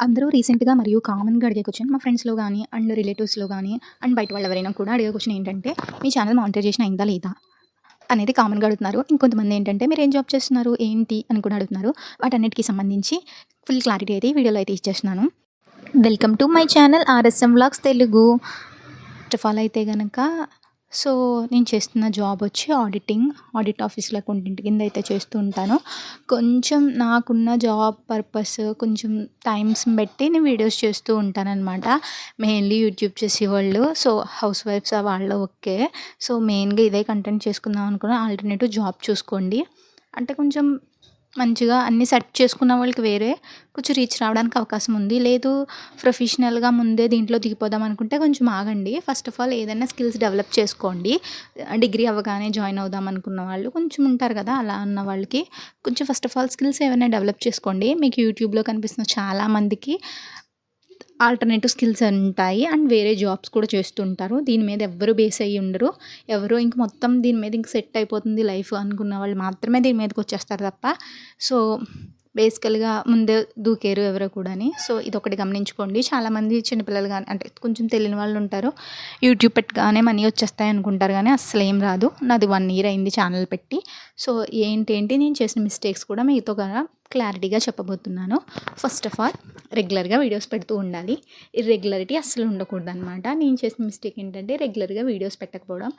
అందరూ రీసెంట్‌గా మరియు కామన్‌గా అడిగే క్వశ్చన్ మా ఫ్రెండ్స్‌లో కానీ అండ్ రిలేటివ్స్‌లో కానీ అండ్ బయట వాళ్ళు ఎవరైనా కూడా అడిగే క్వశ్చన్ ఏంటంటే, "మీ ఛానల్ మానిటైజేషన్ అయిందా లేదా?" అనేది కామన్‌గా అడుగుతున్నారు. ఇంకొంతమంది ఏంటంటే, మీరు ఏం జాబ్ చేస్తున్నారు? ఏంటి?" అని కూడా అడుగుతున్నారు. వాటన్నిటికీ సంబంధించి ఫుల్ క్లారిటీ అయితే వీడియోలో అయితే ఇచ్చేస్తున్నాను. Welcome to my channel RSM vlogs Telugu. First of all అయితే కనుక సో, నేను చేస్తున్న జాబ్ వచ్చి ఆడిటింగ్. ఆడిట్ ఆఫీస్‌లో అకౌంటెంట్ కింద అయితే చేస్తూ ఉంటాను. కొంచెం నాకున్న జాబ్ పర్పస్ కొంచెం టైమ్స్ బట్టి నేను వీడియోస్ చేస్తూ ఉంటాననమాట. మెయిన్‌లీ యూట్యూబ్ చేసేవాళ్ళు సో, హౌస్ వైఫ్స్ వాళ్ళు ఓకే. సో, మెయిన్‌గా ఇదే కంటెంట్ చేసుకుందాం అనుకున్న ఆల్టర్‌నేటివ్ జాబ్ చూసుకోండి. అంటే కొంచెం మంచిగా అన్నీ సెట్ చేసుకున్న వాళ్ళకి వేరే కొంచెం రీచ్ రావడానికి అవకాశం ఉంది. లేదు ప్రొఫెషనల్‌గా ముందే దీంట్లో దిగిపోదాం అనుకుంటే కొంచెం ఆగండి. ఫస్ట్ ఆఫ్ ఆల్ ఏదైనా స్కిల్స్ డెవలప్ చేసుకోండి. డిగ్రీ అవ్వగానే జాయిన్ అవుదాం అనుకున్న వాళ్ళు కొంచెం ఉంటారు కదా! అలా అన్న వాళ్ళకి కొంచెం ఫస్ట్ ఆఫ్ ఆల్ స్కిల్స్ ఏమైనా డెవలప్ చేసుకోండి. మీకు యూట్యూబ్‌లో కనిపిస్తున్న చాలా మందికి ఆల్టర్‌నేటివ్ స్కిల్స్ ఉంటాయి. అండ్ వేరే జాబ్స్ కూడా చేస్తుంటారు దీని మీద ఎవ్వరు బేస్ అయ్యి ఉండరు. ఎవరు ఇంక మొత్తం దీని మీద ఇంక సెట్ అయిపోతుంది లైఫ్ అనుకున్న వాళ్ళు మాత్రమే దీని మీదకి వచ్చేస్తారు తప్ప సో, బేసికల్‌గా ముందే దూకేరు ఎవరు కూడాని. సో, ఇదొకటి గమనించుకోండి. చాలామంది చిన్నపిల్లలు కానీ అంటే కొంచెం తెలియని వాళ్ళు ఉంటారు. యూట్యూబ్ పెట్టగానే మనీ వచ్చేస్తాయి అనుకుంటారు గానీ అస్సలేం రాదు. నాది వన్ ఇయర్ అయింది ఛానల్ పెట్టి. సో, ఏంటి ఏంటి నేను చేసిన మిస్టేక్స్ కూడా మీతో కూడా క్లారిటీగా చెప్పబోతున్నాను. ఫస్ట్ ఆఫ్ ఆల్ రెగ్యులర్‌గా వీడియోస్ పెడుతూ ఉండాలి. ఇర్రెగ్యులారిటీ అస్సలు ఉండకూడదనమాట. నేను చేసిన మిస్టేక్ ఏంటంటే రెగ్యులర్‌గా వీడియోస్ పెట్టకపోవడం.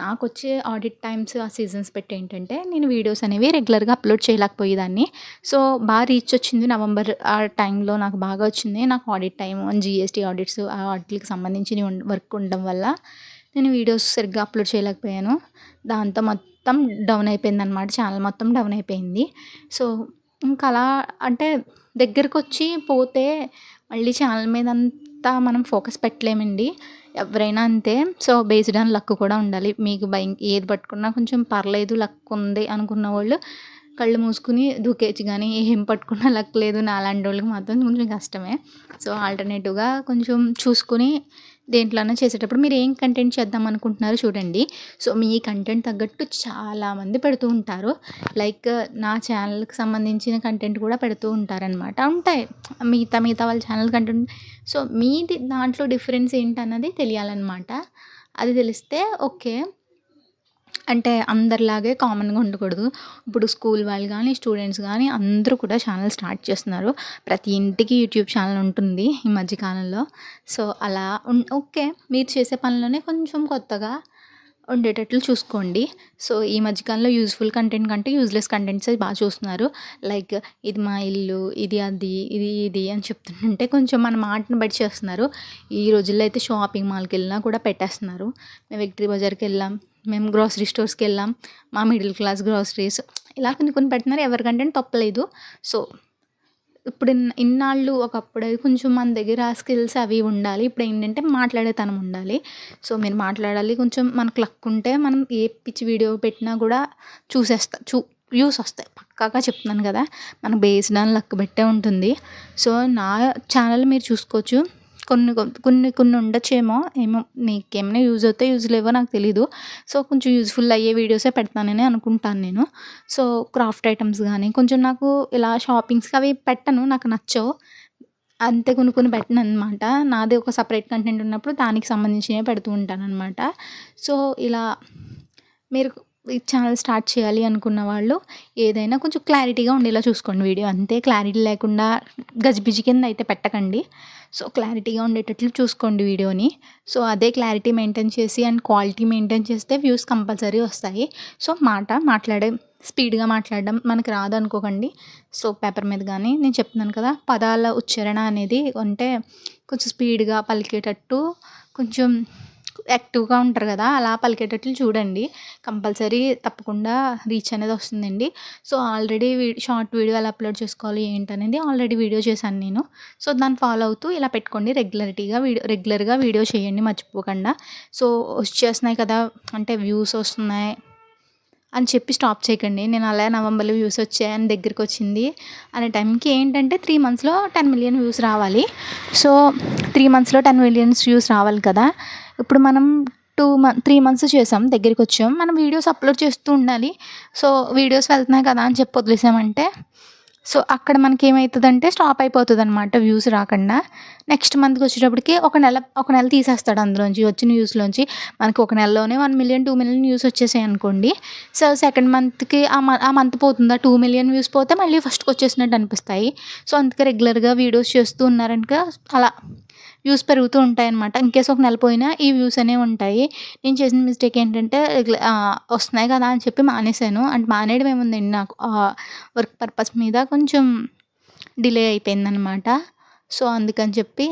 నాకు వచ్చే ఆడిట్ టైమ్స్ ఆ సీజన్స్ పెట్టి ఏంటంటే నేను వీడియోస్ అనేవి రెగ్యులర్‌గా అప్‌లోడ్ చేయలేకపోయేదాన్ని. సో, బాగా రీచ్ వచ్చింది నవంబర్ ఆ టైంలో నాకు బాగా వచ్చింది. నాకు audit time and GST audits ఆ ఆడిట్లకు సంబంధించిన వర్క్ ఉండడం వల్ల నేను వీడియోస్ సరిగ్గా అప్‌లోడ్ చేయలేకపోయాను. దాంతో మొత్తం డౌన్ అయిపోయింది అనమాట ఛానల్ మొత్తం డౌన్ అయిపోయింది. సో, ఇంకా అలా అంటే దగ్గరకొచ్చి పోతే మళ్ళీ ఛానల్ మీద అంతా మనం ఫోకస్ పెట్టలేమండి. ఎవరైనా అంతే. సో, బేస్డ్ ఆన్ లక్ కూడా ఉండాలి. మీకు భయం ఏది పట్టుకున్నా కొంచెం పర్లేదు లక్ ఉంది అనుకున్న వాళ్ళు కళ్ళు మూసుకుని దూకేయచ్చు కానీ ఏం పట్టుకున్నా లక్ లేదు నాలాంటోళ్ళకి మాత్రం కొంచెం కష్టమే. సో, ఆల్టర్‌నేటివ్‌గా కొంచెం చూసుకొని దేంట్లోనే చేసేటప్పుడు మీరు ఏం కంటెంట్ చేద్దాం అనుకుంటున్నారో చూడండి. సో, మీ కంటెంట్ తగ్గట్టు చాలామంది పెడుతూ ఉంటారు. లైక్ నా ఛానల్‌కి సంబంధించిన కంటెంట్ కూడా పెడుతూ ఉంటారనమాట. ఉంటాయి. మిగతా మిగతా వాళ్ళ ఛానల్ కంటెంట్ సో, మీది దాంట్లో డిఫరెన్స్ ఏంటన్నది తెలియాలన్నమాట అది తెలిస్తే ఓకే. అంటే అందరిలాగే కామన్‌గా ఉండకూడదు. ఇప్పుడు స్కూల్ వాళ్ళు కానీ స్టూడెంట్స్ కానీ అందరూ కూడా ఛానల్ స్టార్ట్ చేస్తున్నారు. ప్రతి ఇంటికి యూట్యూబ్ ఛానల్ ఉంటుంది ఈ మధ్యకాలంలో సో, అలా ఓకే. మీరు చేసే పనిలోనే కొంచెం కొత్తగా ఉండేటట్లు చూసుకోండి. సో, ఈ మధ్యకాలంలో యూజ్‌ఫుల్ కంటెంట్ కంటే యూజ్‌లెస్ కంటెంట్స్ బాగా చూస్తున్నారు. లైక్ ఇది మా ఇల్లు, ఇది అది, ఇది ఇది అని చెప్తుంటే కొంచెం మన మాటను బట్టి చేస్తున్నారు. ఈ రోజుల్లో అయితే షాపింగ్ మాల్కి వెళ్ళినా కూడా పెట్టేస్తున్నారు. మేము విక్టరీ బజార్కి వెళ్ళాం మేము గ్రోసరీ స్టోర్స్‌కెళ్ళాం. మా మిడిల్ క్లాస్ గ్రోసరీస్ ఇలా కొన్ని కొన్ని పెడుతున్నారు. ఎవరికంటే తప్పలేదు సో, ఇప్పుడు ఇన్ ఇన్నాళ్ళు ఒకప్పుడు కొంచెం మన దగ్గర స్కిల్స్ అవి ఉండాలి. ఇప్పుడు ఏంటంటే మాట్లాడేతనం ఉండాలి. సో, మీరు మాట్లాడాలి. కొంచెం మనకు లక్ ఉంటే మనం ఏ పిచ్చి వీడియో పెట్టినా కూడా చూసేస్తా చూ వ్యూస్ వస్తాయి. పక్కాగా చెప్తున్నాను కదా! మన బేస్డ్ ఆన్ లక్ పెట్టే ఉంటుంది. సో, నా ఛానల్ మీరు చూసుకోవచ్చు. కొన్ని కొన్ని కొన్ని ఉండొచ్చేమో ఏమో మీకేమైనా యూజ్ అవుతాయో యూజ్ లేవో నాకు తెలీదు. సో, కొంచెం యూజ్‌ఫుల్ అయ్యే వీడియోసే పెడతానని అనుకుంటాను నేను. సో, క్రాఫ్ట్ ఐటెమ్స్ కానీ కొంచెం నాకు ఇలా షాపింగ్స్‌కి అవి పెట్టను. నాకు నచ్చవు. అంతే కొన్ని కొన్ని పెట్టననమాట. నాది ఒక సపరేట్ కంటెంట్ ఉన్నప్పుడు దానికి సంబంధించినవి పెడుతూ ఉంటాననమాట. సో, ఇలా మీరు ఛానల్ స్టార్ట్ చేయాలి అనుకున్న వాళ్ళు ఏదైనా కొంచెం క్లారిటీగా ఉండేలా చూసుకోండి వీడియో. అంతే క్లారిటీ లేకుండా గజిబిజి కింద అయితే పెట్టకండి. సో, క్లారిటీగా ఉండేటట్లు చూసుకోండి వీడియోని. సో, అదే క్లారిటీ మెయింటైన్ చేసి అండ్ క్వాలిటీ మెయింటైన్ చేస్తే వ్యూస్ కంపల్సరీ వస్తాయి. సో, మాట మాట్లాడే స్పీడ్‌గా మాట్లాడడం మనకు రాదనుకోకండి. సో, పేపర్ మీద కానీ నేను చెప్తున్నాను కదా! పదాల ఉచ్చారణ అనేది అంటే కొంచెం స్పీడ్‌గా పలికేటట్టు కొంచెం యాక్టివ్‌గా ఉంటారు కదా! అలా పలికేటట్లు చూడండి. కంపల్సరీ తప్పకుండా రీచ్ అనేది వస్తుందండి. So, already we short video ఎలా అప్‌లోడ్ చేసుకోవాలి ఏంటనేది ఆల్రెడీ వీడియో చేశాను నేను. సో, దాన్ని ఫాలో అవుతూ ఇలా పెట్టుకోండి. రెగ్యులరిటీగా వీడియో రెగ్యులర్‌గా వీడియో చేయండి మర్చిపోకుండా. సో, వచ్చేస్తున్నాయి కదా! అంటే వ్యూస్ వస్తున్నాయి అని చెప్పి స్టాప్ చేయకండి. నేను అలా నవంబర్‌లో వ్యూస్ వచ్చాయని అని దగ్గరకొచ్చింది అనే టైంకి ఏంటంటే త్రీ మంత్స్‌లో 10 మిలియన్ వ్యూస్ రావాలి. సో, త్రీ మంత్స్‌లో 10 మిలియన్స్ వ్యూస్ రావాలి కదా! ఇప్పుడు మనం టూ మంత్ త్రీ మంత్స్ చేసాం. దగ్గరికి వచ్చాం మనం వీడియోస్ అప్‌లోడ్ చేస్తూ ఉండాలి. సో, వీడియోస్ వెళ్తున్నాయి కదా! అని చెప్పి వదిలేసామంటే సో అక్కడ మనకి ఏమవుతుందంటే స్టాప్ అయిపోతుంది అనమాట వ్యూస్ రాకుండా నెక్స్ట్ మంత్కి వచ్చేటప్పటికి ఒక నెల ఒక నెల తీసేస్తాడు అందులోంచి వచ్చిన వ్యూస్లోంచి మనకి ఒక నెలలోనే one million two million views వచ్చేసాయి అనుకోండి సో సెకండ్ మంత్కి ఆ ఆ మంత్ పోతుందా టూ మిలియన్ వ్యూస్ పోతే మళ్ళీ ఫస్ట్కి వచ్చేసినట్టు అనిపిస్తాయి సో అందుకే రెగ్యులర్గా వీడియోస్ చేస్తూ ఉన్నారనుక అలా వ్యూస్ పెరుగుతూ ఉంటాయి అనమాట ఇన్కేస్ ఒక నెల పోయినా ఈ వ్యూస్ అనేవి ఉంటాయి. నేను చేసిన మిస్టేక్ ఏంటంటే రెగ్యులర్ వస్తున్నాయి కదా అని చెప్పి మానేశాను. అంటే మానేయడం ఏముందండి నాకు వర్క్ పర్పస్ మీద కొంచెం డిలే అయిపోయిందనమాట సో అందుకని చెప్పి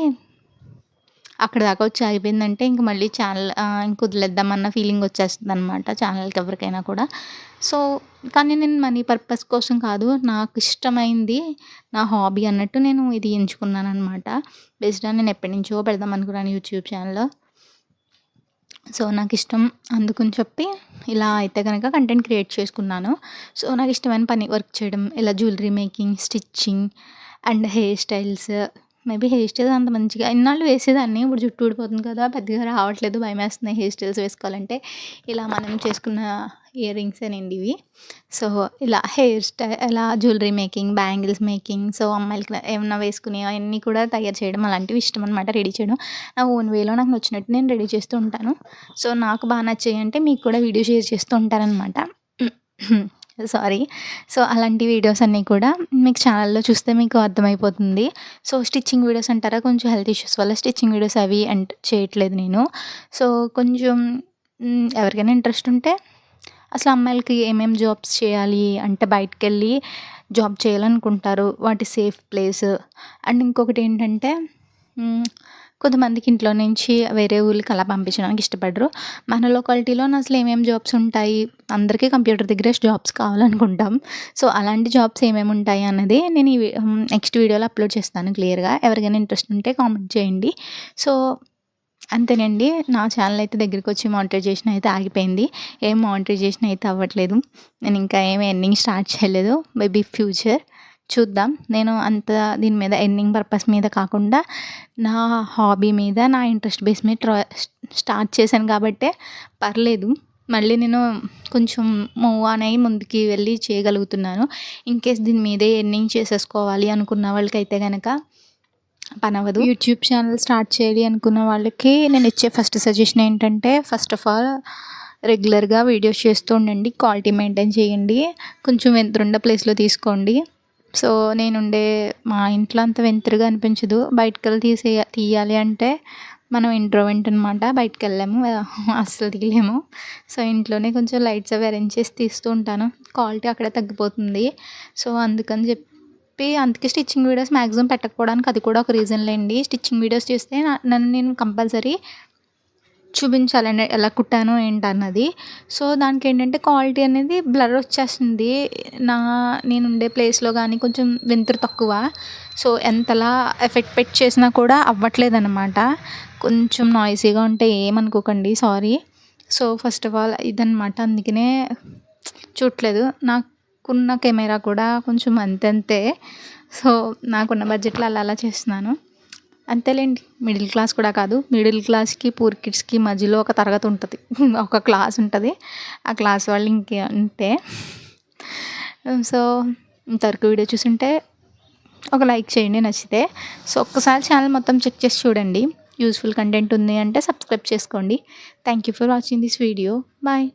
అక్కడ దాకా వచ్చి అయిపోయిందంటే ఇంక మళ్ళీ ఛానల్ ఇంక వదిలేద్దామన్న ఫీలింగ్ వచ్చేస్తుంది అనమాట ఛానల్కి ఎవరికైనా కూడా. సో కానీ నేను మనీ పర్పస్ కోసం కాదు నాకు ఇష్టమైంది నా హాబీ అన్నట్టు నేను ఇది ఎంచుకున్నాను అనమాట బేస్డ్ నేను ఎప్పటి నుంచో పెడదాం అనుకున్నాను యూట్యూబ్ ఛానల్లో సో నాకు ఇష్టం అందుకని చెప్పి ఇలా అయితే కనుక కంటెంట్ క్రియేట్ చేసుకున్నాను. సో నాకు ఇష్టమైన పని వర్క్ చేయడం ఇలా jewellery making stitching and hair styles maybe hair styles అంత మంచిగా ఇన్నాళ్ళు వేసేదాన్ని ఇప్పుడు జుట్టు ఊడిపోతుంది కదా పెద్దగా రావట్లేదు భయం వేస్తున్నాయి హెయిర్ స్టైల్స్ వేసుకోవాలంటే. ఇలా మనం చేసుకున్న ఇయర్ రింగ్స్ అండి ఇవి సో ఇలా హెయిర్ స్టైల్ ఇలా jewellery making bangles making so అమ్మాయిలకి ఏమన్నా వేసుకుని అవన్నీ కూడా తయారు చేయడం అలాంటివి ఇష్టం అనమాట రెడీ చేయడం. నా ఓన్ వేలో నాకు నచ్చినట్టు నేను రెడీ చేస్తూ ఉంటాను. సో నాకు బాగా నచ్చాయి అంటే మీకు కూడా వీడియో షేర్ చేస్తూ ఉంటారనమాట సారీ సో అలాంటి వీడియోస్ అన్నీ కూడా మీకు ఛానల్లో చూస్తే మీకు అర్థమైపోతుంది. సో స్టిచ్చింగ్ వీడియోస్ అంటారా? కొంచెం హెల్త్ ఇష్యూస్ వల్ల స్టిచ్చింగ్ వీడియోస్ అవి అంట చేయట్లేదు నేను. సో కొంచెం ఎవరికైనా ఇంట్రెస్ట్ ఉంటే అసలు అమ్మాయిలకి ఏమేమి జాబ్స్ చేయాలి? అంటే బయటకు వెళ్ళి జాబ్ చేయాలనుకుంటారు. వాటి సేఫ్ ప్లేస్ అండ్ ఇంకొకటి ఏంటంటే కొంతమందికి ఇంట్లో నుంచి వేరే ఊళ్ళకి అలా పంపించడానికి ఇష్టపడరు. మన లొకాలిటీలో అసలు ఏమేమి జాబ్స్ ఉంటాయి? అందరికీ కంప్యూటర్ దగ్గరే జాబ్స్ కావాలనుకుంటాం. సో అలాంటి జాబ్స్ ఏమేమి ఉంటాయి అన్నది నేను ఈ నెక్స్ట్ వీడియోలో అప్లోడ్ చేస్తాను క్లియర్గా. ఎవరికైనా ఇంట్రెస్ట్ ఉంటే కామెంట్ చేయండి. సో అంతేనండి. నా ఛానల్ అయితే దగ్గరికి వచ్చి మానిటైజేషన్ అయితే ఆగిపోయింది. ఏం మానిటైజేషన్ అయితే అవ్వట్లేదు. నేను ఇంకా ఏమి ఎర్నింగ్ స్టార్ట్ చేయలేదు. Maybe future. చూద్దాం. నేను అంత దీని మీద ఎర్నింగ్ పర్పస్ మీద కాకుండా నా హాబీ మీద నా ఇంట్రెస్ట్ బేస్ మీద ట్రై స్టార్ట్ చేశాను కాబట్టే పర్లేదు. మళ్ళీ నేను కొంచెం మూవ్ ఆన్ అయ్యి ముందుకి వెళ్ళి చేయగలుగుతున్నాను. ఇన్ కేస్ దీని మీదే ఎర్నింగ్ చేసేసుకోవాలి అనుకున్న వాళ్ళకైతే కనుక పనవదు యూట్యూబ్ ఛానల్ స్టార్ట్ చేయాలి అనుకున్న వాళ్ళకి నేను ఇచ్చే ఫస్ట్ సజెషన్ ఏంటంటే ఫస్ట్ ఆఫ్ ఆల్ రెగ్యులర్గా వీడియోస్ చేస్తూ ఉండండి క్వాలిటీ మెయింటైన్ చేయండి కొంచెం వెంతరుండ ప్లేస్లో తీసుకోండి. సో నేనుండే మా ఇంట్లో అంత వెంతరుగా అనిపించదు. బయటకు వెళ్ళి తీసే తీయాలి అంటే మనం ఇంట్రోవెంట్ అనమాట బయటకు వెళ్ళాము అస్సలు తీయలేము. సో ఇంట్లోనే కొంచెం లైట్స్ అవి అరేంజ్ చేసి తీస్తూ ఉంటాను. క్వాలిటీ అక్కడే తగ్గిపోతుంది. సో అందుకని చెప్పి అందుకే స్టిచ్చింగ్ వీడియోస్ మ్యాక్సిమం పెట్టకపోవడానికి అది కూడా ఒక రీజన్ లేండి స్టిచ్చింగ్ వీడియోస్ చేస్తే నన్ను నేను కంపల్సరీ చూపించాలండి ఎలా కుట్టాను ఏంటన్నది. సో దానికి ఏంటంటే క్వాలిటీ అనేది బ్లర్ వచ్చేస్తుంది. నా నేను ఉండే ప్లేస్లో కానీ కొంచెం వెంతురు తక్కువ. సో ఎంతలా ఎఫెక్ట్ పెట్టి చేసినా కూడా అవ్వట్లేదు అనమాట కొంచెం నాయిసీగా ఉంటే ఏమనుకోకండి sorry. So first of all ఇదనమాట అందుకనే చూడట్లేదు నాకున్న కెమెరా కూడా కొంచెం అంతంతే సో నాకున్న బడ్జెట్లో అలా అలా చేస్తున్నాను. అంతేలేండి మిడిల్ క్లాస్ కూడా కాదు. మిడిల్ క్లాస్కి పూర్ కిడ్స్కి మధ్యలో ఒక తరగతి ఉంటుంది. ఒక క్లాస్ ఉంటుంది. ఆ క్లాస్ వాళ్ళు ఇంకే అంతే సో ఇంతవరకు వీడియో చూసుంటే ఒక లైక్ చేయండి నచ్చితే. సో ఒక్కసారి ఛానల్ మొత్తం చెక్ చేసి చూడండి. యూస్ఫుల్ కంటెంట్ ఉంది అంటే సబ్స్క్రైబ్ చేసుకోండి. Thank you for watching this video. Bye.